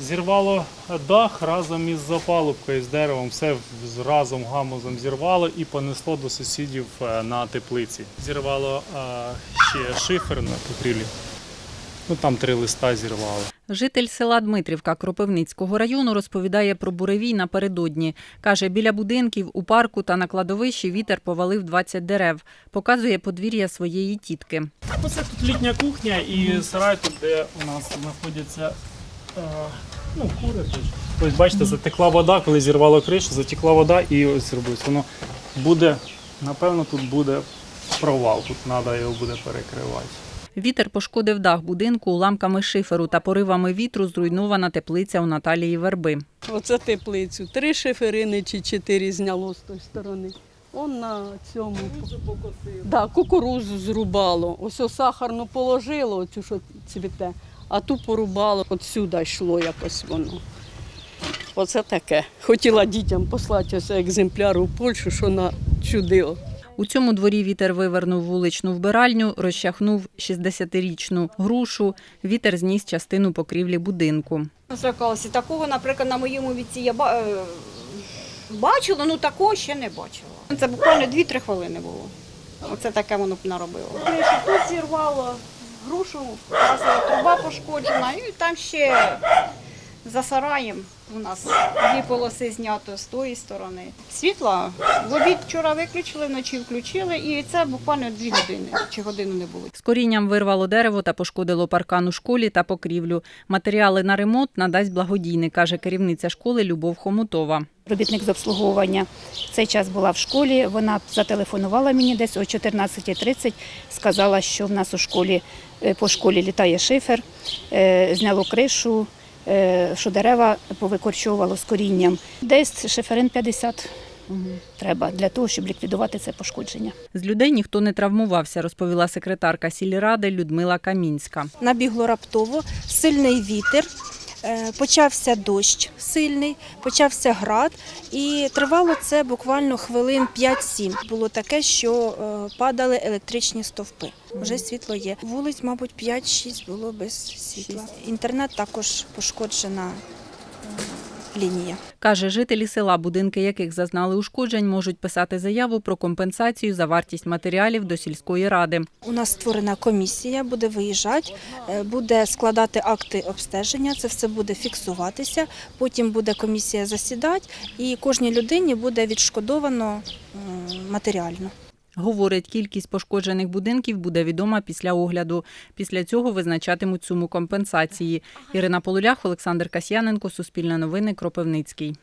Зірвало дах разом із запалубкою, з деревом, все разом гамузом зірвало і понесло до сусідів е, на теплиці. Зірвало е, ще шифер на покрівлі. Ну там три листа зірвало. Житель села Дмитрівка Кропивницького району розповідає про буревій напередодні. Каже, біля будинків, у парку та на кладовищі вітер повалив 20 дерев. Показує подвір'я своєї тітки. Оце тут літня кухня і сарай тут, де у нас знаходяться ну, кури. Ось бачите, затекла вода, коли зірвало кришу, затекла вода і ось зробилось. Воно буде, напевно, тут буде провал, тут треба його буде перекривати. Вітер пошкодив дах будинку уламками шиферу та поривами вітру зруйнована теплиця у Наталії Верби. Оце теплицю. Три шиферини чи чотири зняло з тої сторони. Он на цьому да, кукурузу зрубало. Ось сахарну положило, оцю, що цвіте, а ту порубало. От сюди йшло якось воно. Оце таке. Хотіла дітям послати ось екземпляр у Польщу, що на чудило. У цьому дворі вітер вивернув вуличну вбиральню, розчахнув 60-річну грушу. Вітер зніс частину покрівлі будинку. Злякалася. Такого, наприклад, на моєму віці я е, бачила, ну такого ще не бачила. Це буквально 2-3 хвилини було. Оце таке воно б наробило. Тут зірвало, грушу, газова труба пошкоджена, і там ще за сараєм у нас дві полоси знято з тої сторони. Світла в обід вчора виключили, вночі включили, і це буквально 2 години чи годину не було. З корінням вирвало дерево та пошкодило паркан у школі та покрівлю. Матеріали на ремонт надасть благодійник, каже керівниця школи Любов Хомутова. робітник з обслуговування. В цей час була в школі. Вона зателефонувала мені десь о 14.30, сказала, що в нас у школі е, по школі літає шифер, е, зняло кришу, що дерева повикорчовувало з корінням. Десь шиферин 50 треба для того, щоб ліквідувати це пошкодження. З людей ніхто не травмувався, розповіла секретарка сільради Людмила Камінська. набігло раптово, сильний вітер, е, почався дощ сильний, почався град, і тривало це буквально хвилин 5-7. Було таке, що е, падали електричні стовпи. Вже світло є. Вулиць, мабуть, 5-6 було без світла. Інтернет також пошкоджена е, лінія. Каже, жителі села, будинки яких зазнали ушкоджень, можуть писати заяву про компенсацію за вартість матеріалів до сільської ради. У нас створена комісія, буде виїжджати, е, буде складати акти обстеження, це все буде фіксуватися. Потім буде комісія засідати, і кожній людині буде відшкодовано матеріально. Говорить, кількість пошкоджених будинків буде відома після огляду. Після цього визначатимуть суму компенсації. Ірина Полулях, Олександр Касьяненко, Суспільне новини, Кропивницький.